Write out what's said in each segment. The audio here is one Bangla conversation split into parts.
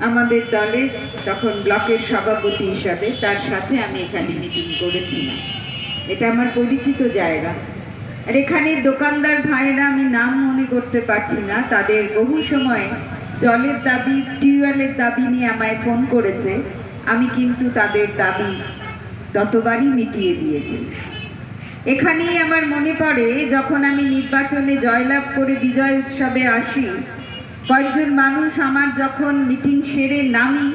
আমাদের দলের তখন ব্লকের সভাপতি হিসাবে তার সাথে আমি এখানে মিটিং করেছিলাম। এটা আমার পরিচিত জায়গা। আর এখানে দোকানদার ভাইরা আমি নাম মনে করতে পারছি না, তাদের বহু সময় জলের দাবি, টিউবওয়েলের দাবি নিয়ে আমায় ফোন করেছে। আমি কিন্তু তাদের দাবি ততবারই মিটিয়ে দিয়েছি। এখানেই আমার মনে পড়ে, যখন আমি নির্বাচনে জয়লাভ করে বিজয় উৎসবে আসি কয়েকজন মানুষ আমার যখন মিটিং সেরে নামি,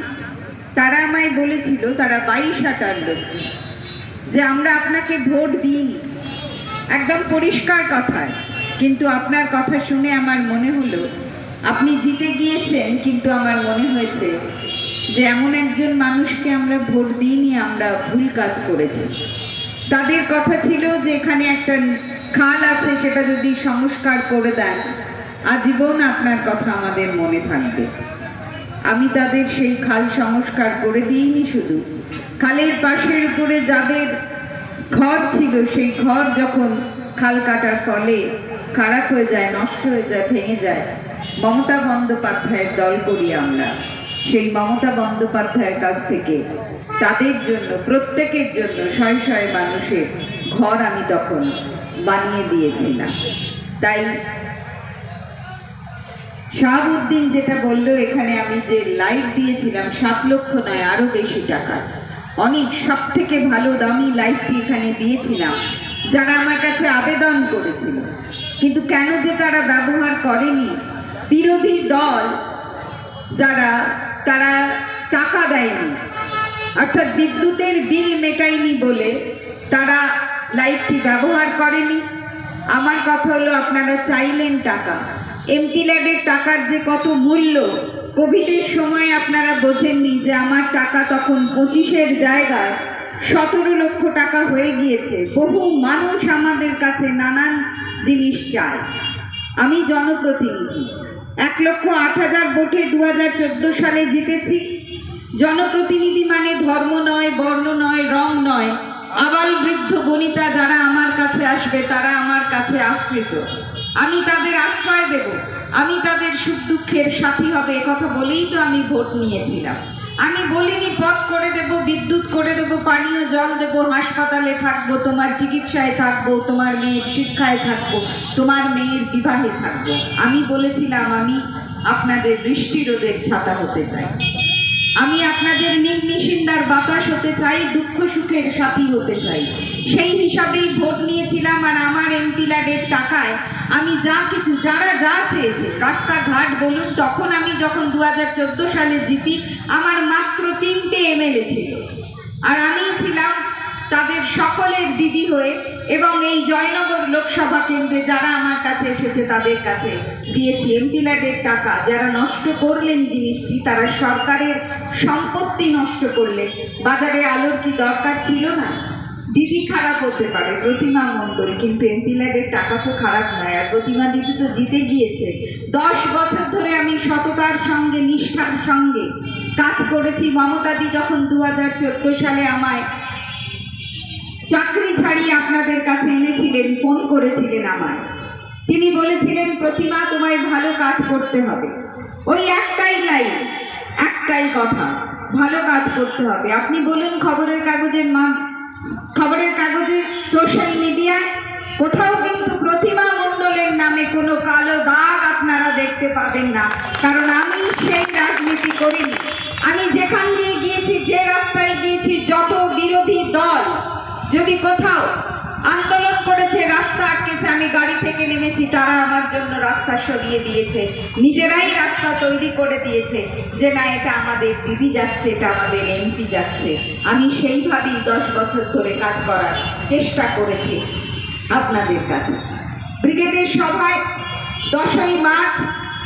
তারা আমায় বলেছিল, তারা বাইশ হাটার লোকজন, যে আমরা আপনাকে ভোট দিইনি। একদম পরিষ্কার কথায় কিন্তু আপনার কথা শুনে আমার মনে হলো, আপনি জিতে গিয়েছেন, কিন্তু আমার মনে হয়েছে যে এমন একজন মানুষকে আমরা ভোট দিইনি, আমরা ভুল কাজ করেছি। তাদের কথা ছিল যে এখানে একটা খাল আছে, সেটা যদি সংস্কার করে দেন আজীবন আপনার কথা আমাদের মনে থাকবে। আমি তাদের সেই খাল সংস্কার করে দিইনি শুধু। খালের পাশের উপরে যাদের ঘর ছিল, সেই ঘর যখন খাল কাটার ফলে খারাপ হয়ে যায়, নষ্ট হয়ে যায়, ভেঙে যায়, মমতা বন্দ্যোপাধ্যায়ের দল করি আমরা। সেই মমতা বন্দ্যোপাধ্যায়ের কাছ থেকে তাদের জন্য, প্রত্যেকের জন্য শয়ে শয়ে মানুষের ঘর আমি তখন বানিয়ে দিয়েছিলাম। তাই শাহাবুদ্দিন যেটা বলল, এখানে আমি যে লাইট দিয়েছিলাম, সাত লক্ষ নয়, আরও বেশি টাকা। অনেক সব থেকে ভালো দামি লাইটটি এখানে দিয়েছিলাম, যারা আমার কাছে আবেদন করেছিল। কিন্তু কেন যে তারা ব্যবহার করেনি? বিরোধী দল, যারা, তারা টাকা দেয়নি। অর্থাৎ বিদ্যুতের বিল মেটায়নি বলে তারা লাইটটি ব্যবহার করেনি। আমার কথা হলো, আপনারা চাইলেন টাকা। এমপি ল্যাডের টাকার যে কত মূল্য কোভিডের সময় আপনারা বোঝেননি যে আমার টাকা তখন পঁচিশের জায়গায় সতেরো লক্ষ টাকা হয়ে গিয়েছে। বহু মানুষ আমাদের কাছে নানান জিনিস চায়। আমি জনপ্রতিনিধি। এক লক্ষ আট হাজার ভোটে দু হাজার চোদ্দ সালে জিতেছি। জনপ্রতিনিধি মানে ধর্ম নয়, বর্ণ নয়, রং নয়। আবাল বৃদ্ধ বনিতা যারা আমার কাছে আসবে, তারা আমার কাছে আশ্রিত। আমি তাদের আশ্রয় দেব। আমি তাদের সুখ দুঃখের সাথী হবে কথা বলেই তো আমি ভোট নিয়েছিলাম। আমি বলিনি, পথ করে দেব, বিদ্যুৎ করে দেব, পানীয় জল দেব, হাসপাতালে থাকব, তোমার চিকিৎসায় থাকব, তোমার মেয়ের শিক্ষায় থাকব, তোমার মেয়ের বিবাহে থাকব। আমি বলেছিলাম, আমি আপনাদের বৃষ্টি রোদের ছাতা হতে চাই। আমি আপনাদের নির্নিশিন্দার বাতাস হতে চাই, দুঃখ সুখের সাথী হতে চাই। সেই হিসাবেই ভোট নিয়েছিলাম, আর আমার এমপি ল্যাডের টাকায় আমি যা কিছু, যারা যা চেয়েছে, রাস্তাঘাট বলুন, তখন আমি যখন দু হাজার চোদ্দ সালে জিতি, আমার মাত্র তিনটে এমএলএ ছিল। আর আমি ছিলাম তাদের সকলের দিদি হয়ে এবং এই জয়নগর লোকসভা কেন্দ্রে যারা আমার কাছে এসেছে, তাদের কাছে দিয়েছি এমপি ল্যাডের টাকা। যারা নষ্ট করলেন জিনিসটি, তারা সরকারের সম্পত্তি নষ্ট করলেন বাজারে আলোর কি দরকার ছিল না? দিদি খারাপ হতে পারে, প্রতিমা মণ্ডল, কিন্তু এমপি ল্যাডের টাকা তো খারাপ নয়, আর প্রতিমা দিদি তো জিতে গিয়েছে। দশ বছর ধরে আমি সততার সঙ্গে, নিষ্ঠার সঙ্গে কাজ করেছি। মমতাদি যখন দু হাজার চোদ্দ সালে আমায় চাকরি ছাড়িয়ে আপনাদের কাছে এনেছিলেন, ফোন করেছিলেন আমায়। তিনি বলেছিলেন, প্রতিমা, তোমায় ভালো কাজ করতে হবে। ওই একটাই লাইন, একটাই কথা, ভালো কাজ করতে হবে। আপনি বলুন খবরের কাগজের মা খবরের কাগজে সোশ্যাল মিডিয়ায় কোথাও কিন্তু প্রতিমা মণ্ডলের নামে কোনো কালো দাগ আপনারা দেখতে পাবেন না। কারণ আমি সেই রাজনীতি করিনি। আমি যেখান দিয়ে গিয়েছি, যে রাস্তায় গিয়েছি, যত বিরোধী দল, যদি কোথাও আন্দোলন করেছে, রাস্তা আটকেছে, আমি গাড়ি থেকে নেমেছি, তারা আমার জন্য রাস্তা সরিয়ে দিয়েছে, নিজেরাই রাস্তা তৈরি করে দিয়েছে, যে না, এটা আমাদের দিদি যাচ্ছে, এটা আমাদের এমপি যাচ্ছে। আমি সেইভাবেই দশ বছর ধরে কাজ করার চেষ্টা করেছি আপনাদের কাছে। ব্রিগেডের সভায় দশই মার্চ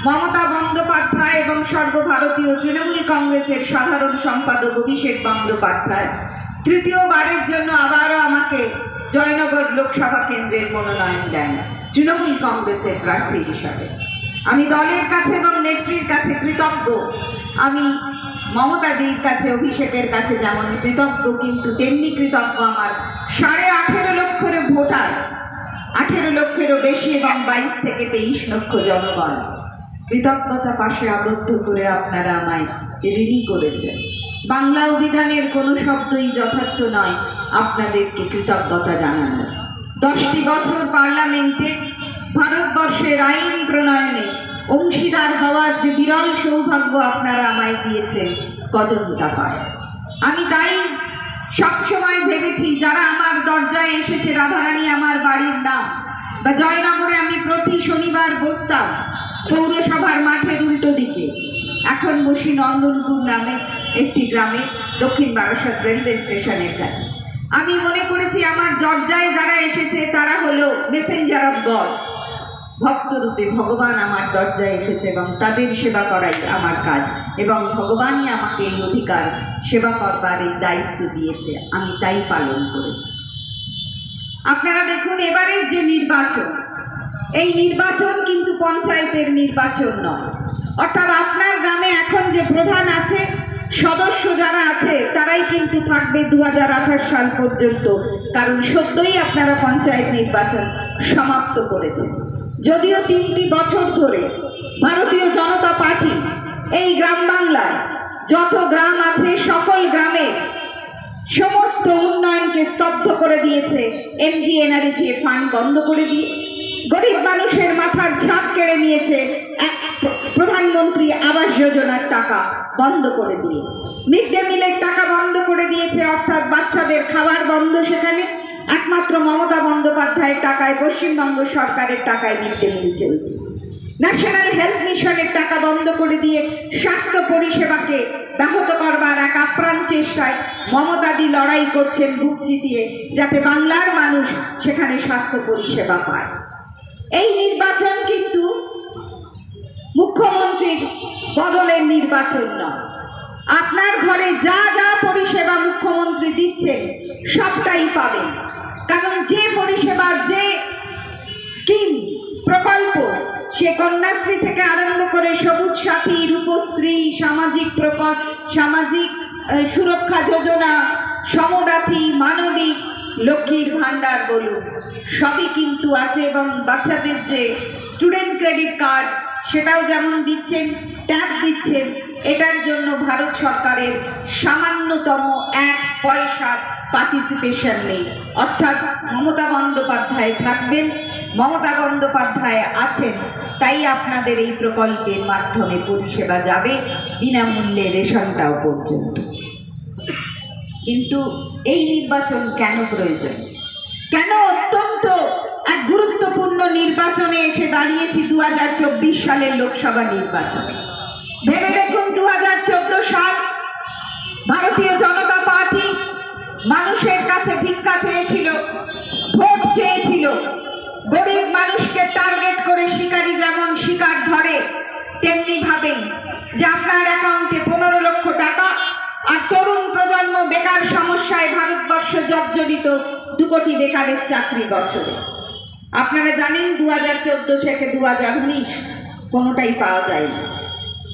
মমতা বন্দ্যোপাধ্যায় এবং সর্বভারতীয় তৃণমূল কংগ্রেসের সাধারণ সম্পাদক অভিষেক বন্দ্যোপাধ্যায়। তৃতীয়বারের জন্য আবারও আমাকে জয়নগর লোকসভা কেন্দ্রের মনোনয়ন দেন তৃণমূল কংগ্রেসের প্রার্থী হিসাবে। আমি দলের কাছে এবং নেত্রীর কাছে কৃতজ্ঞ। আমি মমতাদির কাছে, অভিষেকের কাছে যেমন কৃতজ্ঞ, কিন্তু তেমনি কৃতজ্ঞ আমার সাড়ে আঠেরো লক্ষের ভোটার, আঠেরো লক্ষেরও বেশি এবং বাইশ থেকে তেইশ লক্ষ জনগণ। কৃতজ্ঞতা পাশে আবদ্ধ করে আপনারা আমায় ঋণী করেছেন। বাংলা অভিধানের কোনো শব্দই যথার্থ নয়। আপনাদেরকে কৃতজ্ঞতা জানানো। দশটি বছর পার্লামেন্টে ভারতবর্ষের আইন প্রণয়নে অংশীদার হওয়ার যে বিরল সৌভাগ্য আপনারা আমায় দিয়েছেন, কজন তা পায়? আমি তাই সবসময় ভেবেছি, যারা আমার দরজায় এসেছে, রাধারানী আমার বাড়ির নাম, বা জয়নগরে আমি প্রতি শনিবার বসতাম পৌরসভার মাঠের উল্টো দিকে। এখন বসি নন্দনপুর নামে একটি গ্রামে, দক্ষিণ বারাসাত রেলওয়ে স্টেশনের কাছে। আমি মনে করেছি আমার দরজায় যারা এসেছে, তারা হলো মেসেঞ্জার অফ গড ভক্তরূপে ভগবান আমার দরজায় এসেছে এবং তাদের সেবা করাই আমার কাজ। এবং ভগবানই আমাকে এই অধিকার, সেবা করবার এই দায়িত্ব দিয়েছে। আমি তাই পালন করেছি। আপনারা দেখুন, এবারের যে নির্বাচন, এই নির্বাচন কিন্তু পঞ্চায়েতের নির্বাচন নয়। অর্থাৎ আপনার গ্রামে এখন যে প্রধান আছে সদস্য যারা আছে, তারাই কিন্তু থাকবে দু হাজার আঠাশ সাল পর্যন্ত। কারণ সদ্যই আপনারা পঞ্চায়েত নির্বাচন সমাপ্ত করেছেন। যদিও তিনটি বছর ধরে ভারতীয় জনতা পার্টি এই গ্রাম বাংলায় যত গ্রাম আছে, সকল গ্রামে সমস্ত উন্নয়নকে স্তব্ধ করে দিয়েছে। এমজি এনআরজি ফান্ড বন্ধ করে দিয়ে গরিব মানুষের মাথার ছাদ কেড়ে নিয়েছে প্রধানমন্ত্রী আবাস যোজনার টাকা বন্ধ করে দিয়ে। মিড ডে মিলের টাকা বন্ধ করে দিয়েছে, অর্থাৎ বাচ্চাদের খাবার বন্ধ সেখানে। একমাত্র মমতা বন্দ্যোপাধ্যায়ের টাকায়, পশ্চিমবঙ্গ সরকারের টাকায় মিড ডে মিল চলছে। ন্যাশনাল হেলথ মিশনের টাকা বন্ধ করে দিয়ে স্বাস্থ্য পরিষেবাকে ব্যাহত করবার এক আপ্রাণ চেষ্টায় মমতাদি লড়াই করছেন বুক চিতিয়ে, যাতে বাংলার মানুষ সেখানে স্বাস্থ্য পরিষেবা পায়। এই নির্বাচন কিন্তু মুখ্যমন্ত্রীর বদলের নির্বাচন নয়। আপনার ঘরে যা যা পরিষেবা মুখ্যমন্ত্রী দিচ্ছেন, সবটাই পাবেন। কারণ যে পরিষেবা যে স্কিম, প্রকল্প, সে কন্যাশ্রী থেকে আরম্ভ করে সবুজ সাথী, রূপশ্রী, সামাজিক প্রকল্প, সামাজিক সুরক্ষা যোজনা, সমব্যাথী, মানবিক, লক্ষ্মীর ভাণ্ডার বলুন। সবই কিন্তু আছে এবং বাচ্চাদের যে স্টুডেন্ট ক্রেডিট কার্ড সেটাও যেমন দিচ্ছেন ট্যাব দিচ্ছেন, এটার জন্য ভারত সরকারের সামান্যতম এক পয়সার পার্টিসিপেশন নেই। অর্থাৎ মমতা বন্দ্যোপাধ্যায় থাকবেন, মমতা বন্দ্যোপাধ্যায় আছেন, তাই আপনাদের এই প্রকল্পের মাধ্যমে পরিষেবা যাবে, বিনামূল্যে রেশনটাও পর্যন্ত। কিন্তু এই নির্বাচন কেন প্রয়োজন? কেন অত্যন্ত এক গুরুত্বপূর্ণ নির্বাচনে এসে দাঁড়িয়েছি দু হাজার চব্বিশ সালের লোকসভা নির্বাচনে? ভেবে দেখুন দু হাজার চোদ্দ সাল ভারতীয় জনতা পার্টি মানুষের কাছে ভিক্ষা চেয়েছিল, ভোট চেয়েছিল। গরিব মানুষকে টার্গেট করে শিকারি যেমন শিকার ধরে তেমনি ভাবেই যে আপনার অ্যাকাউন্টে পনেরো লক্ষ টাকা আর তরুণ প্রজন্ম বেকার সমস্যায় ভারতবর্ষ জর্জরিত দু কোটি বেকারের চাকরি বছরে। আপনারা জানেন দু হাজার চোদ্দ থেকে দু হাজার উনিশ কোনোটাই পাওয়া যায়নি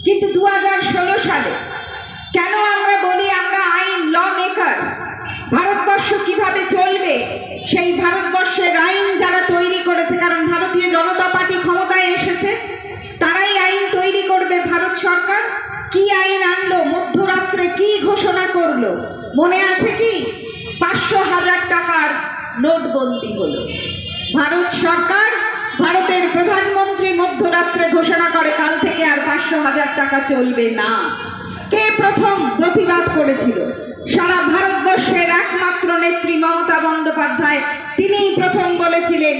কিন্তু দু হাজার ষোলো সালে কেন আমরা বলি আমরা আইন ল মেকার ভারতবর্ষ কীভাবে চলবে? সেই ভারতবর্ষের আইন যারা তৈরি করেছে, কারণ ভারতীয় জনতা পার্টি ক্ষমতায় এসেছে, তারাই আইন তৈরি করবে ভারত সরকার। কি আইন আনলো? মধ্যরাত্রে কি ঘোষণা করল? মনে আছে কি? পাঁচশো হাজার টাকার নোটবন্দি হলো। ভারত সরকার ভারতের প্রধানমন্ত্রী মধ্যরাত্রে ঘোষণা করে, কাল থেকে আর পাঁচশো হাজার টাকা চলবে না। কে প্রথম প্রতিবাদ করেছিল? সারা ভারতবর্ষের একমাত্র নেত্রী মমতা বন্দ্যোপাধ্যায়। তিনিই প্রথম বলেছিলেন,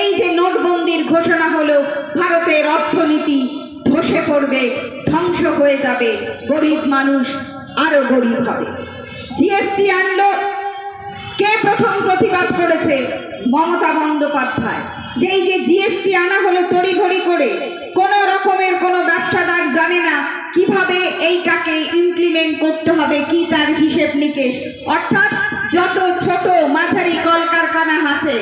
এই যে নোটবন্দির ঘোষণা হলো, ভারতের অর্থনীতি ধসে পড়বে, ধ্বংস হয়ে যাবে, গরিব মানুষ আরও গরিব হবে। জিএসটি আনলো কে প্রথম প্রতিবাদ করেছে? মমতা বন্দ্যোপাধ্যায়। যেই যে জিএসটি আনা হলো তড়িঘড়ি করে, কোনো রকমের কোনো ব্যবসাদার জানে না কীভাবে এইটাকে ইমপ্লিমেন্ট করতে হবে, কি তার হিসেব নিকেশ। অর্থাৎ যত ছোট মাঝারি কলকারখানা আছে,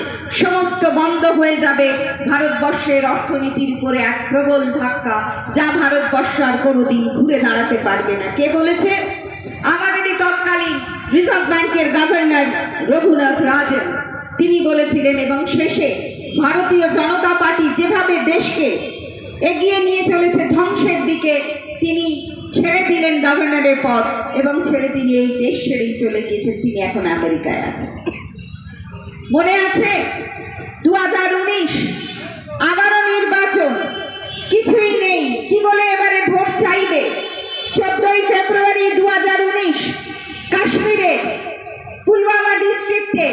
সমস্ত বন্ধ হয়ে যাবে ভারতবর্ষের অর্থনীতির উপরে এক প্রবল ধাক্কা, যা ভারতবর্ষ আর কোনোদিন ঘুরে দাঁড়াতে পারবে না। কে বলেছে? আমাদেরই তৎকালীন রিজার্ভ ব্যাংকের গভর্নর রঘুনাথ রাজন তিনি বলেছিলেন, এবং শেষে ভারতীয় জনতা পার্টি যেভাবে দেশকে এগিয়ে নিয়ে চলেছে ধ্বংসের দিকে, তিনি ছেড়ে দিলেন গভর্নরের পদ এবং ছেড়ে তিনি এই দেশ ছেড়েই চলে গিয়েছেন। তিনি এখন আমেরিকায় আছেন। মনে আছে? দু হাজার উনিশ আবারও নির্বাচন। কিছুই নেই। কি বলে এবারে ভোট চাইবে? চোদ্দই ফেব্রুয়ারি দু হাজার উনিশ, কাশ্মীরে পুলওয়ামা ডিস্ট্রিক্টে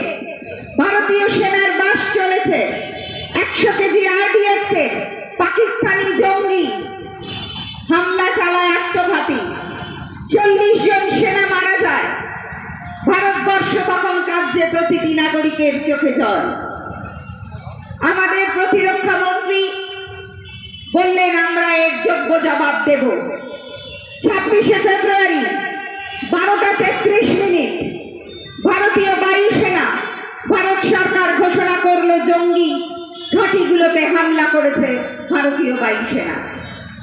ভারতীয় সেনার বাস চলেছে। একশো কেজি আরডিএক্স পাকিস্তানি জঙ্গি হামলা চালায় আত্মঘাতী। চল্লিশ জন সেনা মারা যায়। ভারতবর্ষ তখন কার্যে প্রতিটি নাগরিকের চোখে জল। আমাদের প্রতিরক্ষা মন্ত্রী বললেন, আমরা এর যোগ্য জবাব দেব। ছাব্বিশে ফেব্রুয়ারি, বারোটা তেত্রিশ মিনিট। ভারতীয় বায়ুসেনা ভারত সরকার ঘোষণা করল জঙ্গি ঘাঁটিগুলোতে হামলা করেছে ভারতীয় বায়ুসেনা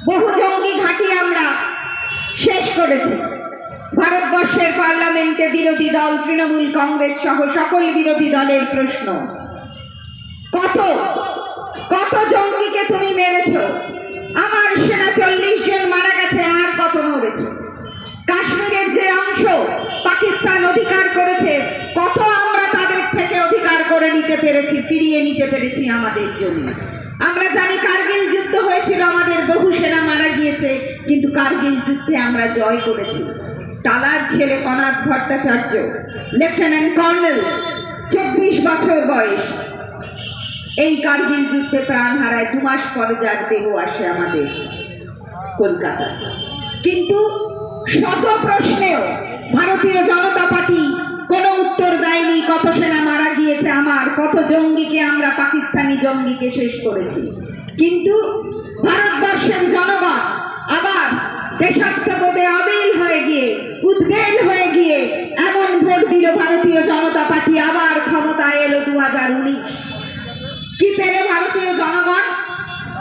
বহু জঙ্গি ঘাঁটি আমরা শেষ করেছি। ভারতবর্ষের পার্লামেন্টে বিরোধী দল, তৃণমূল কংগ্রেস সহ সকল বিরোধী দলের প্রশ্ন। কত কত জঙ্গিকে তুমি মেরেছ? আমার সেনা চল্লিশ জন পাকিস্তান অধিকার করেছে। কত আমরা তাদের থেকে অধিকার করে নিতে পেরেছি, ফিরিয়ে নিতে পেরেছি আমাদের জন্য। আমরা জানি কার্গিল যুদ্ধ হয়েছিল, আমাদের বহু সেনা মারা গিয়েছে, কিন্তু কার্গিল যুদ্ধে আমরা জয় করেছি। টালার ছেলে কনাথ ভট্টাচার্য, লেফটেন্যান্ট কর্নেল, চব্বিশ বছর বয়স। এই কার্গিল যুদ্ধে প্রাণ হারায়, দু মাস পরে যার দেহ আসে আমাদের কলকাতা কিন্তু শত প্রশ্নেও ভারতীয় জনতা পার্টি কোনো উত্তর দেয়নি, কত সেনা মারা গিয়েছে আমার, কত জঙ্গিকে আমরা পাকিস্তানি জঙ্গিকে শেষ করেছি। কিন্তু ভারতবর্ষের জনগণ আবার দেশাত্মবোধে অবিল হয়ে গিয়ে, উদ্বেল হয়ে গিয়ে, এমন ভোট দিল ভারতীয় জনতা পার্টি, আবার ক্ষমতায় এলো দু হাজার উনিশ। কি পেলে ভারতীয় জনগণ?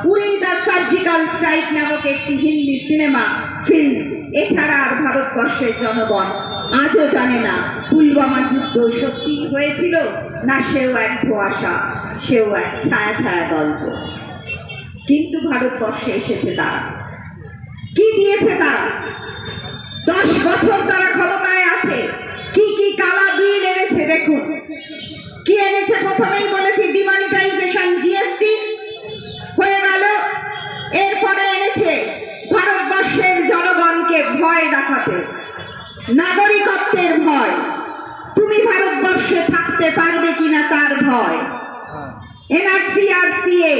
উড়ি দ্য সার্জিক্যাল স্ট্রাইক নামক একটি হিন্দি সিনেমা ফিল্ম এছাড়া আর ভারতবর্ষের জনগণ আজও জানে না পুলওয়ামা যুদ্ধ সত্যি হয়েছিল না সেও এক ধোয়াশা, সেও এক ছায়া ছায়া গল্প। কিন্তু ভারতবর্ষে এসেছে তারা। কি দিয়েছে তারা? দশ বছর তারা ক্ষমতায় আছে। কি কি কালা বিল এনেছে দেখুন। কি এনেছে? প্রথমেই বলেছি ডিমনিটাইজেশন জিএসটি এরপরে এনেছে ভারতবর্ষের জনগণকে ভয় দেখাতে, নাগরিকত্বের ভয়। তুমি ভারতবর্ষে থাকতে পারবে কিনা তার ভয়। এনআরসি আর সিএ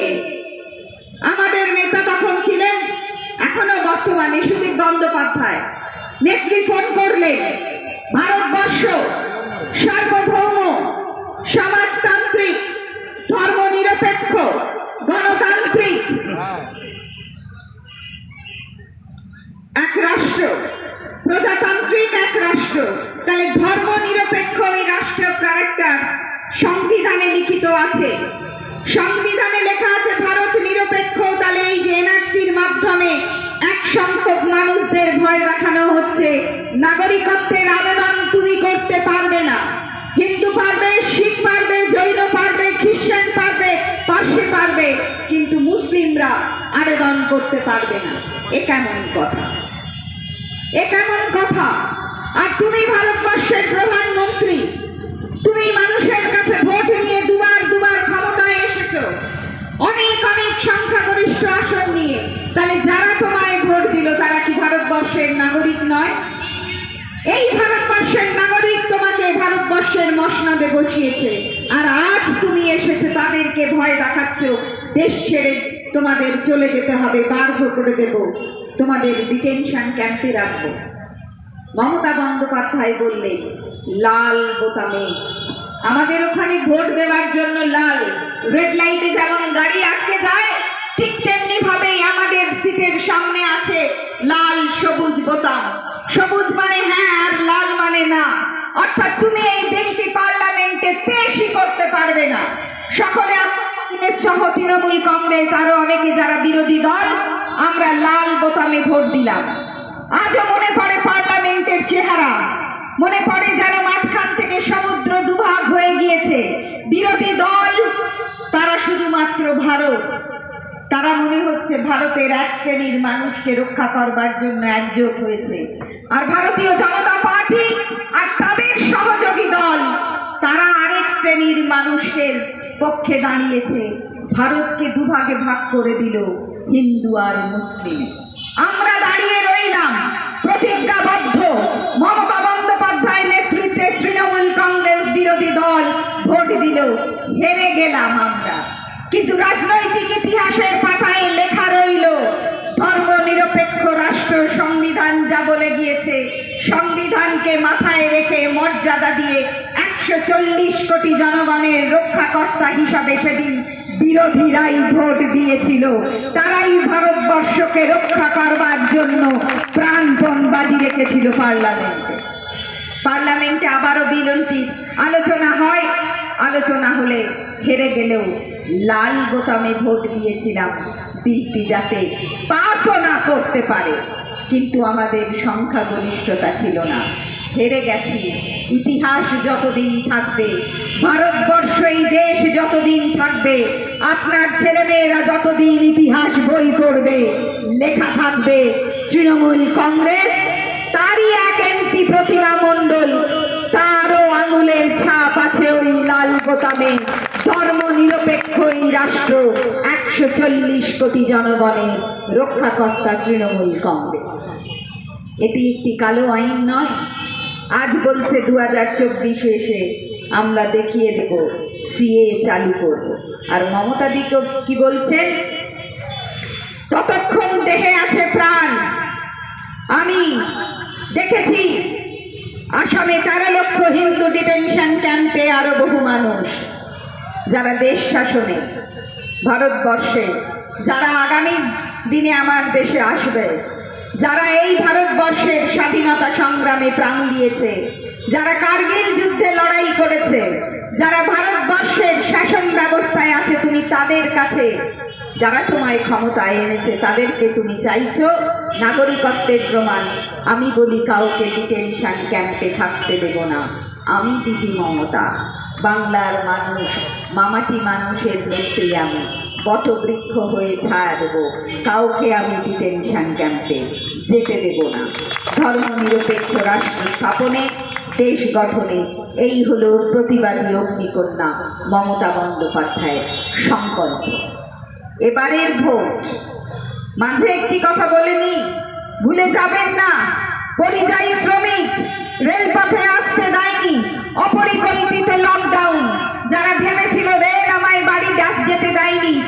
আমাদের নেতা তখন ছিলেন এখনও বর্তমানে সুদীপ বন্দ্যোপাধ্যায়। নেত্রী ফোন করলেন, ভারতবর্ষ সার্বভৌম, সমাজতান্ত্রিক, ধর্মনিরপেক্ষ, গণতান্ত্রিক এক রাষ্ট্র, প্রজাতান্ত্রিক এক রাষ্ট্র। তাহলে ধর্ম নিরপেক্ষ এই রাষ্ট্র ক্যারেক্টার সংবিধানে লিখিত আছে। সংবিধানে লেখা আছে, ভারত নিরপেক্ষ। তাহলে এই যে এনআরসির মাধ্যমে এক সংখ্যক মানুষদের ভয় দেখানো হচ্ছে। নাগরিকত্বের আবেদন তুমি করতে পারবে না। হিন্দু পারবে, শিখ পারবে, জৈন পারবে, খ্রিস্টান পারবে, পার্সি পারবে, কিন্তু মুসলিমরা আবেদন করতে পারবে না। এ কেমন কথা? এ কেমন কথা? আর তুমি ভারতবর্ষের প্রধানমন্ত্রী, তুমি মানুষের কাছে ভোট নিয়ে দুবার দুবার ক্ষমতায় এসেছ। অনেক অনেক সংখ্যাগরিষ্ঠ আসন নিয়ে। তাহলে যারা তোমায় ভোট দিল, তারা কি ভারতবর্ষের নাগরিক নয়? এই ভারতবর্ষের নাগরিক তোমাকে ভারতবর্ষের মসনদে বসিয়েছে। আর আজ তুমি এসেছ, তাদেরকে ভয় দেখাচ্ছ। দেশ ছেড়ে তোমাদের চলে যেতে হবে বার্ধ করে দেব। তোমাদের ডিটেনশন ক্যাম্পে রাখব। মমতা বন্দ্যোপাধ্যায় বললেন, লাল বোতামে আমাদের ওখানে ভোট দেওয়ার জন্য লাল রেড লাইটে যেমন গাড়ি আটকে যায়, ঠিক তেমনি ভাবেই আমাদের সিটের সামনে আছে লাল সবুজ বোতাম সবুজ মানে হ্যাঁ আর লাল মানে না। অর্থাৎ তুমি এই বিলটি পার্লামেন্টে পেশই করতে পারবে না। সকলে সহ তৃণমূল কংগ্রেস, আরও অনেকে যারা বিরোধী দল আমরা লাল বোতামে ভোট দিলাম। আজও মনে পড়ে পার্লামেন্টের চেহারা। মনে পড়ে যেন মাঝখান থেকে সমুদ্র দুভাগ হয়ে গিয়েছে। বিরোধী দল, তারা শুধুমাত্র ভারত। তারা মনে হচ্ছে ভারতের এক শ্রেণির মানুষকে রক্ষা করবার জন্য একজোট হয়েছে। আর ভারতীয় জনতা পার্টি আর তাদের সহযোগী দল, তারা আরেক শ্রেণির মানুষের পক্ষে দাঁড়িয়েছে। ভারতকে দুভাগে ভাগ করে দিল। হিন্দু আর মুসলিম। আমরা দাঁড়িয়ে রইলাম, প্রতিজ্ঞাবদ্ধ। মমতা বন্দ্যোপাধ্যায় নেতৃত্বে তৃণমূল কংগ্রেস বিরোধী দল ভোট দিল হেরে গেলাম আমরা। কিন্তু রাজনৈতিক ইতিহাসের পাতায় লেখা রইল ধর্ম নিরপেক্ষ রাষ্ট্র সংবিধান যা বলে গিয়েছে, সংবিধানকে মাথায় রেখে মর্যাদা দিয়ে একশো চল্লিশ কোটি জনগণের রক্ষাকর্তা হিসাবে সেদিন বিরোধীরাই ভোট দিয়েছিল। তারাই ভারতবর্ষকে রক্ষা করবার জন্য প্রাণপণ বাজি রেখেছিল পার্লামেন্টে। পার্লামেন্টে আবারও বিলটির আলোচনা হয়, আলোচনা হলে হেরে গেলেও লাল বোতামে ভোট দিয়েছিলাম বিলটি যাতে পাসও না করতে পারে। কিন্তু আমাদের সংখ্যাগরিষ্ঠতা ছিল না। হেরে গেছি। ইতিহাস যতদিন থাকবে, ভারতবর্ষ এই দেশ যতদিন থাকবে, আপনার ছেলেমেয়েরা যতদিন ইতিহাস বই পড়বে, লেখা থাকবে, তৃণমূল কংগ্রেস, তারই এক এমপি প্রতিমা মণ্ডল, তারও আঙুলের ছাপ আছে ওই লাল বোতামে। ধর্ম নিরপেক্ষ এই রাষ্ট্র একশো চল্লিশ কোটি জনগণের রক্ষাকর্তা তৃণমূল কংগ্রেস। এটি একটি কালো আইন নয় আজ বলছে দু হাজার চব্বিশে এসে আমরা দেখিয়ে দেব, সিএ চালু করব। আর মমতা দিকে কি বলছেন? ততক্ষণ দেহে আছে প্রাণ। আমি দেখেছি, আসামে তেরো লক্ষ হিন্দু ডিটেনশন ক্যাম্পে আরও বহু মানুষ, যারা দেশ শাসনে, ভারতবর্ষে, যারা আগামী দিনে আমার দেশে আসবে। যারা এই ভারতবর্ষের স্বাধীনতা সংগ্রামে প্রাণ দিয়েছে, যারা কার্গিল যুদ্ধে লড়াই করেছে, যারা ভারতবর্ষের শাসন ব্যবস্থায় আছে, তুমি তাদের কাছে, যারা তোমায় ক্ষমতায় এনেছে, তাদেরকে তুমি চাইছো নাগরিকত্বের প্রমাণ। আমি বলি, কাউকে ডিটেনশন ক্যাম্পে থাকতে দেব না। আমি দিদি মমতা, বাংলার মানুষ, মামাটি মানুষের নেত্রী আমি। বটবৃক্ষ হয়ে ছায়া দেব। কাউকে আমি ডিটেনশন ক্যাম্পে যেতে দেব না। ধর্ম নিরপেক্ষ রাষ্ট্র স্থাপনে, দেশ গঠনে, এই হলো প্রতিবাদী অগ্নিকন্যা মমতা বন্দ্যোপাধ্যায়ের সংকল্প। এবারের ভোট। মাঝে একটি কথা বলেনি। ভুলে যাবেন না। পরিযায়ী শ্রমিক, রেলপথে আসতে দেয়নি অপরিকল্পিত লকডাউন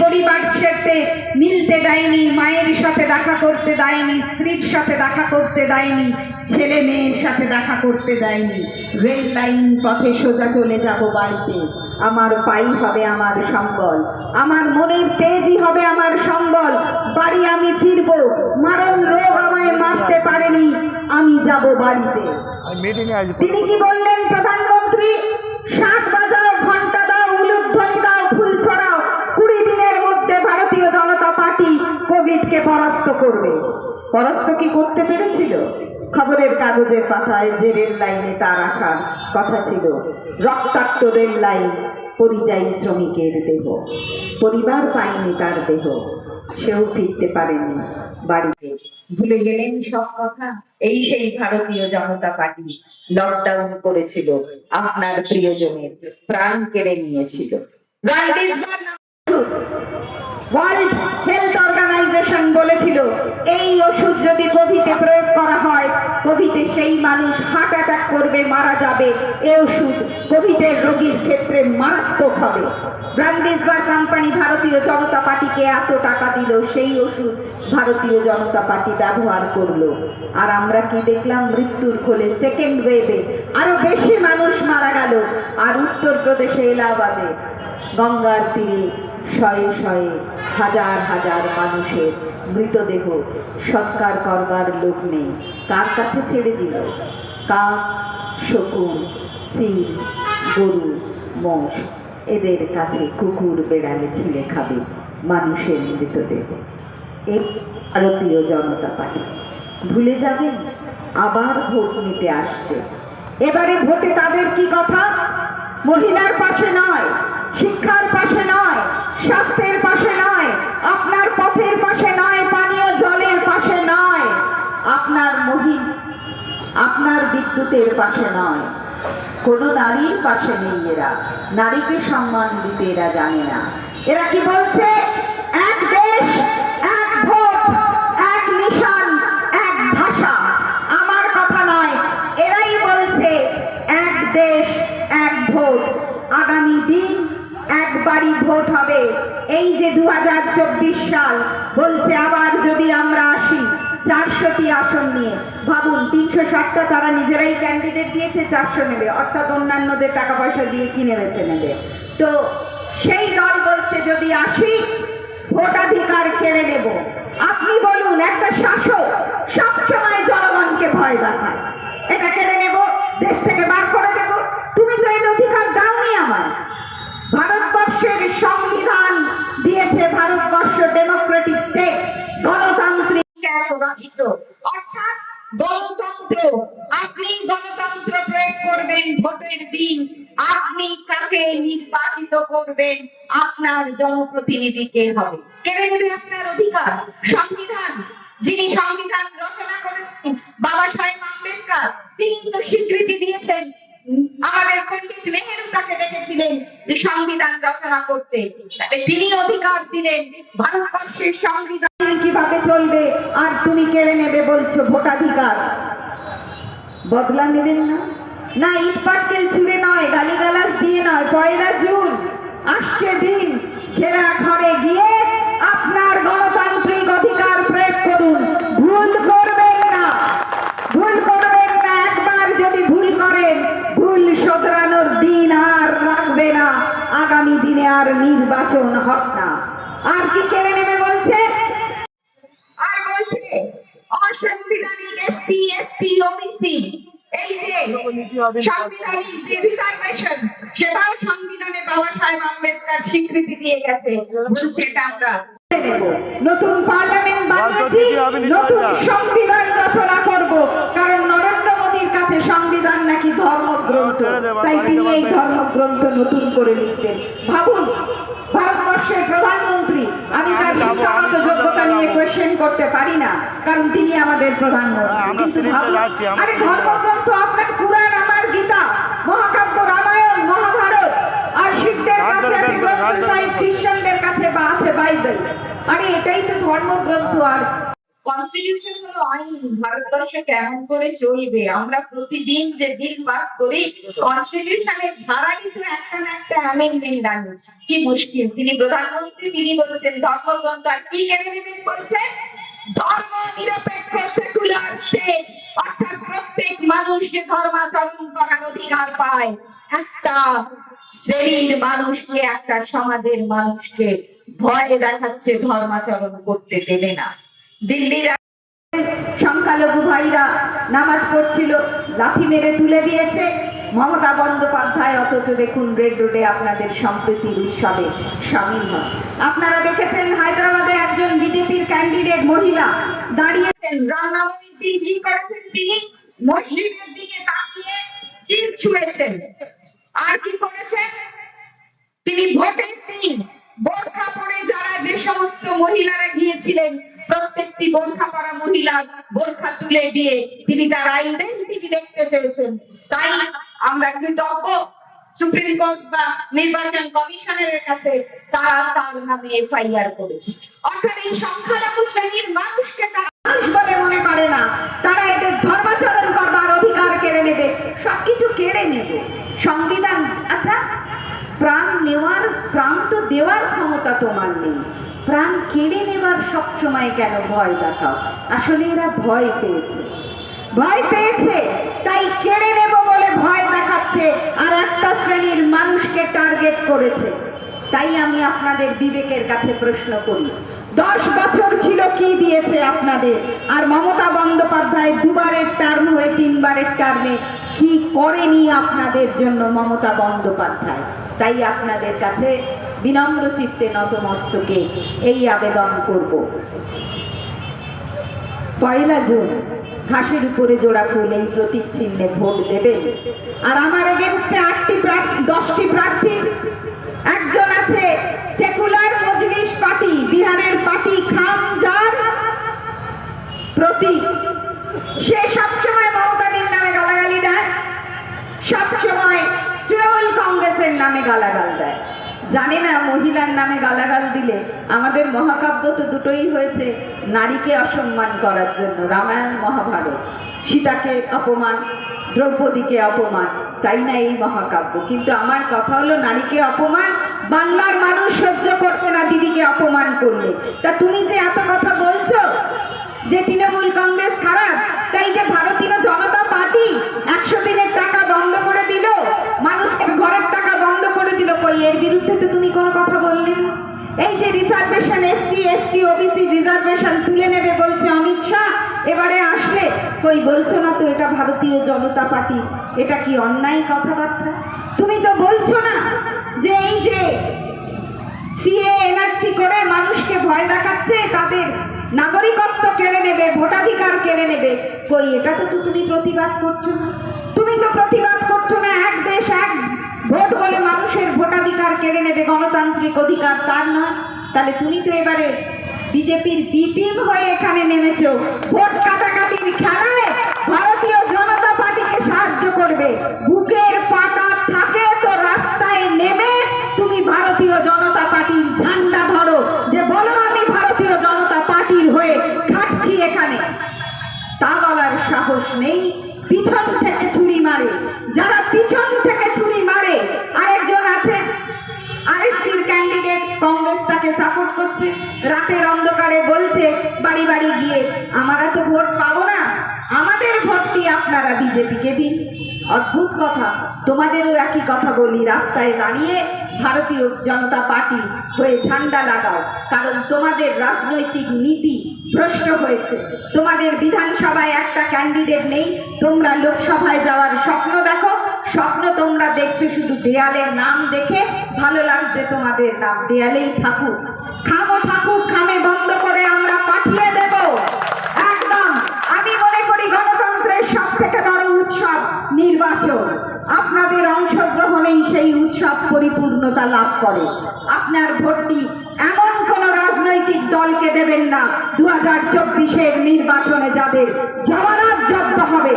পরিবার সেরতে মিলতে দেয়নি মায়ের সাথে দেখা করতে দেয়নি স্ত্রীর সাথে দেখা করতে দেয়নি ছেলে মেয়ের সাথে দেখা করতে দেয়নি। রেল লাইন পথে সোজা চলে যাব বাড়িতে। আমার পাই হবে আমার সম্বল। আমার মনের তেজই হবে আমার সম্বল। বাড়ি আমি ফিরবো। মারণ রোগ আমায় মারতে পারেনি। আমি যাব বাড়িতে। তিনি কি বললেন প্রধানমন্ত্রী? শাক বাজাও ঘণ্টা দাও উলুধ্বনি দাও ফুল ছড়াও কুড়ি দিনের মধ্যে ভারতীয় জনতা পার্টি কোভিডকে পরাস্ত করবে। পরাস্ত কি করতে পেরেছিল? খবরের কাগজের পাতায় যে রেল লাইনে তার আসার কথা ছিল। রক্তাক্ত রেল লাইন পরিযায়ী শ্রমিকের দেহ। পরিবার পায়নি তার দেহ। সেও ফিরতে পারেনি বাড়িতে। ভুলে গেলেন সব কথা? এই সেই ভারতীয় জনতা পার্টি লকডাউন করেছিল আপনার প্রিয়জনের, প্রাণ কেড়ে নিয়েছিল। ওয়ার্ল্ড অর্গানাইজেশন বলেছিল, এই ওষুধ যদি কোভিডে প্রয়োগ করা হয়, কোভিডে সেই মানুষ হার্ট অ্যাটাক করবে, মারা যাবে। এই ওষুধ কোভিডের রোগীর ক্ষেত্রে মারাত্মক হবে। ব্রান্ডিসবার কোম্পানি ভারতীয় জনতা পার্টিকে এত টাকা দিল, সেই ওষুধ ভারতীয় জনতা পার্টি ব্যবহার করল। আর আমরা কি দেখলাম? মৃত্যুর খোলে সেকেন্ড ওয়েভে আরও বেশি মানুষ মারা গেল। আর উত্তরপ্রদেশে এলাহাবাদে গঙ্গার তীরে শয়ে শয়ে হাজার হাজার মানুষের মৃতদেহ সৎকার করবার লোক নেই। কার কাছে ছেড়ে দিল? কাক, শকুন, চিল, গরু, মোষ, এদের কাছে কুকুর, বেড়ালে, ছিলে খাবে মানুষের মৃতদেহ। এই ভারতীয় জনতা পার্টি। ভুলে যাবেন? আবার ভোট নিতে আসছে। এবারে ভোটে তাদের কি কথা? মহিলার পাশে নয়, শিক্ষার পাশে নয়। স্বাস্থ্যের পাশে নয়, আপনার পথের পাশে নয়, পানীয় জলের পাশে নয়, আপনার মহিল আপনার বিদ্যুতের পাশে নয়। কোনো নারীর পাশে নেই এরা। নারীকে সম্মান দিতে এরা জানে না। এরা কি বলছে? এক দেশ একবারই ভোট হবে। এই যে দু হাজার চব্বিশ সাল, বলছে আবার যদি আমরা আসি, চারশোটি আসন নিয়ে। ভাবুন, তিনশো ষাটটা তারা নিজেরাই ক্যান্ডিডেট দিয়েছে, চারশো নেবে। অর্থাৎ অন্যান্যদের টাকা পয়সা দিয়ে কিনে বেছে নেবে। তো সেই দল বলছে, যদি আসি, ভোটাধিকার কেড়ে নেব। আপনি বলুন, একটা শাসক সবসময় জনগণকে ভয় দেখায়। এটা কেড়ে নেব, দেশ থেকে বার করে দেব। তুমি তো এই অধিকার দাওনি আমার ভারতবর্ষের সংবিধান দিয়েছে ভারতবর্ষ ডেমোক্রেটিক স্টেট, গণতান্ত্রিক অপরাধিত অর্থাৎ গণতন্ত্র, আপনি গণতন্ত্র প্রয়োগ করবেন, ভোটের দিন আপনি কাকে নির্বাচিত করবেন, আপনার জনপ্রতিনিধিকে হবে। কেড়ে আপনার অধিকার? সংবিধান, যিনি সংবিধান রচনা করেছেন, বাবা সাহেব আম্বেদকর, তিনি তো স্বীকৃতি দিয়েছেন। আমাদের পণ্ডিত নেহেরু তাকে দেখেছিলেন যে সংবিধান রচনা করতে। তাহলে তিনি অধিকার দিলেন, ভারতবর্ষের সংবিধান কীভাবে চলবে আর তুমি কেড়ে নেবে বলছো ভোটাধিকার। বদলা নেবেন না? না, ইট পাটকেল ছুঁড়ে নয়, গালিগালাজ দিয়ে নয়, পয়লা জুন, আসছে দিন, ঘেরা ঘরে গিয়ে আপনার গণতান্ত্রিক অধিকার প্রয়োগ করুন ভুল করবেন না ভুল করবেন না একবার যদি ভুল করেন ভুল শোধরানোর দিন আর রাখবে না। আগামী দিনে আর নির্বাচন হোক না। আর কি কেড়ে নেবে বলছে? আর বলছে অসাংবিধানিক এসটি এসটি ওবিসি এই যে সাংবিধানিক যে রিজার্ভেশন সেটাও সংবিধানে বাবা সাহেব আম্বেদকর স্বীকৃতি দিয়ে গেছে। বলছে এটা আমরা নতুন পার্লামেন্ট বানিয়েছি নতুন সংবিধান রচনা করব। কারণ নরেন্দ্র মোদীর কাছে ধর্মগ্রন্থ। তাই তিনি এই ধর্মগ্রন্থ নতুন করে লিখতেন ভাবুন ভারতবর্ষের প্রধানমন্ত্রী আমি তার শিক্ষাগত যোগ্যতা নিয়ে কোয়েশ্চেন করতে পারি না কারণ তিনি আমাদের প্রধানমন্ত্রী। হ্যাঁ, আরে ধর্মগ্রন্থ আপনার কুরআন আমার গীতা মহাকাব্য রামায়ণ মহাভারত আর শিখদের কাছে আছে গ্রন্থ। খ্রিস্টানদের কাছে বা আছে বাইবেল। আরে এটাই তো ধর্মগ্রন্থ আর কনস্টিটিউশন হলো আইন। ভারতবর্ষ কেমন করে চলবে? আমরা প্রতিদিন যে বিল পাস করি কনস্টিটিউশনের ধারাই তো একটা না একটা অ্যামেন্ডমেন্ট আনি। কি মুশকিল। তিনি প্রধানমন্ত্রী, তিনি বলছেন, ধর্মগ্রন্থ আর কি নেবেন বলছেন ধর্ম নিরপেক্ষ সেকুলার স্টেট অর্থাৎ প্রত্যেক মানুষ যে ধর্মাচরণ করার অধিকার পায়। একটা শ্রেণির মানুষকে, একটা সমাজের মানুষকে ভয় দেখাচ্ছে ধর্মাচরণ করতে দেবে না। দিল্লির সংখ্যালঘু ভাইরা নামাজ পড়ছিল মেরে তুলে দিয়েছে। মমতা বন্দ্যোপাধ্যায় অথচ দেখুন রেড রোডে আপনাদের সম্প্রীতির উৎসবে সামিল হন। আপনারা দেখেছেন হায়দ্রাবাদে একজন বিজেপির ক্যান্ডিডেট মহিলা দাঁড়িয়ে করেছেন রামনবমীর দিন কি করেছেন তিনি? মসজিদের দিকে তাকিয়ে আর কি করেছেন? তিনি ভোটের দিন বোরখা পরে যারা যে সমস্ত মহিলারা গিয়েছিলেন প্রত্যেকটি বোরখা পরা মহিলা বোরখা তুলে দিয়ে তিনি তার আইডেন্টিটি দেখতে চেয়েছেন। তাই আমরা কৃতজ্ঞ সুপ্রিম কোর্ট বা নির্বাচন কমিশনের কাছে তারা তার নামে এফআইআর করেছে। অর্থাৎ এই সংখ্যালঘু শ্রেণির মানুষকে তারা মানুষ বলে মনে করে না। তারা এদের ধর্মাচরণ করবার অধিকার কেড়ে নেবে, সবকিছু কেড়ে নেবে। সংবিধান আচ্ছা প্রাণ নেওয়ার, প্রাণ তো দেওয়ার ক্ষমতা তোমার নেই। প্রাণ কেড়ে নেবার সবসময় কেন ভয় দেখাও? আসলে এরা ভয় পেয়েছে। ভয় পেয়েছে, তাই কেড়ে নেব বলে ভয় দেখাচ্ছে, আর একটা শ্রেণির মানুষকে টার্গেট করেছে। তাই আমি আপনাদের বিবেকের কাছে প্রশ্ন করি, দশ বছর ছিল কি দিয়েছে আপনাদের? আর মমতা বন্দ্যোপাধ্যায় দুবারের টার্ম হয়ে তিনবারের টার্মে কি করেনি আপনাদের জন্য মমতা বন্দ্যোপাধ্যায়? তাই আপনাদের কাছে বিনম্র চিত্তে নতমস্তকে এই আবেদন করব। পয়লা জুন, ঘাসের উপরে জোড়া ফুল এই প্রতীক চিহ্নে ভোট দেবেন। আর আমার এগেনস্টে আটটি প্রার্থী, দশটি প্রার্থী। একজন আছে সেকুলার মজলিস পার্টি, বিহারের পার্টি খাম যার প্রতীক। সে সবসময় মমতাদির নামে গালাগালি দেয়, সবসময় কংগ্রেসের নামে গালাগাল দেয়। জানে না মহিলার নামে গালাগাল দিলে আমাদের মহাকাব্য তো দুটোই হয়েছে নারীকে অসম্মান করার জন্য, রামায়ণ, মহাভারত। সীতাকে অপমান, দ্রৌপদীকে অপমান, তাই না এই মহাকাব্য? কিন্তু আমার কথা হলো, নারীকে অপমান, বাংলার মানুষ সহ্য করছে না দিদিকে অপমান করলে। তা তুমি যে এত কথা বলছো, যে তৃণমূল কংগ্রেস খারাপ, তাই যে ভারতীয় জনতা পার্টি একশো দিনের টাকা বন্ধ করে দিল মানুষের ঘরের দিল কই, এর বিরুদ্ধে তো তুমি কোনো কথা বললে? না এই যে reservation SC ST OBC reservation তুলে নেবে বলছে অমিত শাহ। এবারে আসলে, কই, বলছো না তো এটা ভারতীয় জনতা পার্টি, এটা কি অন্যায় কথাবার্তা? তুমি তো বলছো না যে এই যে সিএ এনআরসি করে মানুষকে ভয় দেখাচ্ছে, তাদের নাগরিকত্ব কেড়ে নেবে, ভোটাধিকার কেড়ে নেবে। কই, এটা তো তুমি প্রতিবাদ করছ না। তুমি তো প্রতিবাদ করছ না, এক দেশ, এক ভোট বলে মানুষের ভোটাধিকার কেড়ে নেবে, গণতান্ত্রিক অধিকার তার নয় তাহলে তুমি তো এবারে বিজেপির বিটিম হয়ে এখানে নেমেছো। ভোট কাটাকাটির খেলায় ভারতীয় জনতা পার্টিকে সাহায্য করবে। বুকের পাটা থাকে তো রাস্তায় নেমে তুমি ভারতীয় জনতা পার্টির ঝান্ডা ধরো যে বলো আমি ভারতীয় জনতা পার্টির হয়ে খাটছি এখানে তা বলার সাহস নেই, পিছন থেকে ছুরি মারে। যারা পিছন থেকে ছুরি মারে, আরেকজন আছে আরএসপির ক্যান্ডিডেট কংগ্রেস তাকে সাপোর্ট করছে। রাতের অন্ধকারে বলছে, বাড়ি বাড়ি গিয়ে, আমারা তো ভোট পাবো না। আমাদের ভোটটি আপনারা বিজেপিকে দিন। অদ্ভুত কথা। তোমাদেরও একই কথা বলি, রাস্তায় দাঁড়িয়ে ভারতীয় জনতা পার্টি হয়ে ঝান্ডা লাগাও। কারণ তোমাদের রাজনৈতিক নীতি ভ্রষ্ট হয়েছে। তোমাদের বিধানসভায় একটা ক্যান্ডিডেট নেই। তোমরা লোকসভায় যাওয়ার স্বপ্ন দেখো। স্বপ্ন তোমরা দেখছ শুধু দেয়ালের নাম দেখে। ভালো লাগছে তোমাদের নাম দেয়ালেই থাকুক। খামো থাকুক, খামে বন্ধ করে আমরা পাঠিয়ে দেব একদম আমি মনে করি গণতন্ত্রের সব থেকে বড় উৎসব নির্বাচন। আপনাদের অংশগ্রহণেই সেই উৎসব পরিপূর্ণতা লাভ করে। আপনার ভোটটি এমন কোন রাজনৈতিক দলকে দেবেন না দু হাজার চব্বিশের নির্বাচনে যাদের জমানত হবে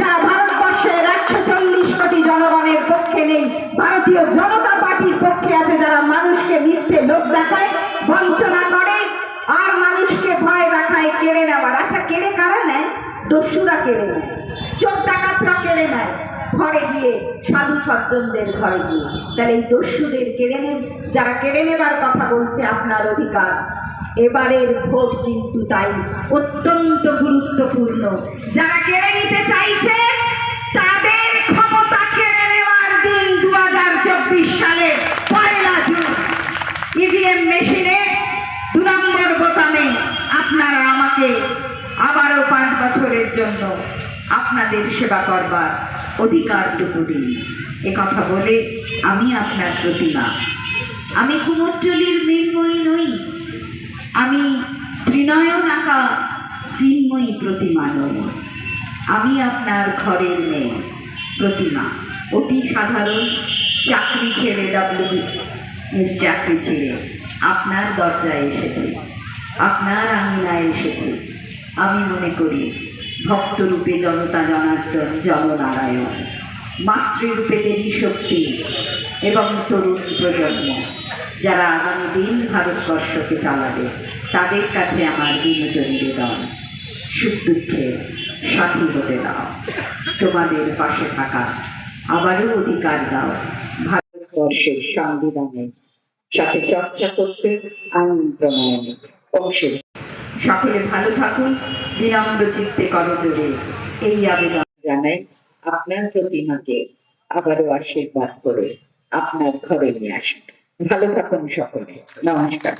যারা ভারতবর্ষের একশো চল্লিশ কোটি জনগণের পক্ষে নেই, ভারতীয় জনতা পার্টির পক্ষে আছে যারা মানুষকে মিথ্যে লোক দেখায়, বঞ্চনা করে, আর মানুষকে ভয় দেখায় কেড়ে নেওয়ার। আচ্ছা কেড়ে কারা নেয়? দস্যুরা কেড়ে নেয়। চোর ডাকাতরা কেড়ে নেয় ঘরে গিয়ে সাধু সজ্জনদের ঘরে গিয়ে। তাহলে এই দস্যুদের কেড়ে নেন যারা কেড়ে নেবার কথা বলছে, আপনার অধিকার। এবারের ভোট কিন্তু তাই অত্যন্ত গুরুত্বপূর্ণ। যারা কেড়ে নিতে চাইছে, তাদের ক্ষমতা কেড়ে নেওয়ার দিন দু হাজার চব্বিশ সালে, পয়লা জুন। ইভিএম মেশিনে দু নম্বর বোতামে আপনারা আমাকে আবারও পাঁচ বছরের জন্য আপনাদের সেবা করবার অধিকারটুকু দিন। এ কথা বলে আমি আপনার প্রতিমা। আমি কুমোরটলির মৃন্ময়ী নই, আমি ত্রিনয়ন আঁকা চিন্ময়ী প্রতিমা নই। আমি আপনার ঘরের মেয়ে, প্রতিমা। অতি সাধারণ চাকরি ছেড়ে ডাব্লিউবিসিএস চাকরি ছেড়ে আপনার দরজায় এসেছে। আপনার আঙিনায় এসেছে। আমি মনে করি ভক্তরূপে জনতা জনার্দন জননারায়ণ মাতৃরূপে দেবী শক্তি এবং তরুণ প্রজন্ম, যারা আগামী দিন ভারতবর্ষকে চালাবে, তাদের কাছে আমার বিনোদন নিবেদন। সুখ দুঃখের সাথী হতে দাও। তোমাদের পাশে থাকা আবারও অধিকার দাও ভারতবর্ষের সংবিধানের সাথে চর্চা করতে আইন প্রণয়নে অংশের সকলে ভালো থাকুন বিনম্র চিত্তে করজোরে। এই আবেদন জানাই আপনার প্রতিমাকে আবারও আশীর্বাদ করে আপনার ঘরে নিয়ে আসুন। ভালো থাকুন সকলে। নমস্কার।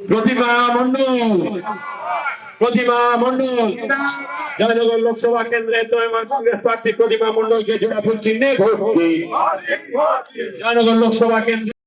প্রতিমা মন্ডল প্রতিমা মন্ডল জয়নগর লোকসভা কেন্দ্রে তৃণমূল কংগ্রেস প্রার্থী প্রতিমা মন্ডলকে জোড়াফুল চিহ্নে ভোট জয়নগর লোকসভা কেন্দ্রে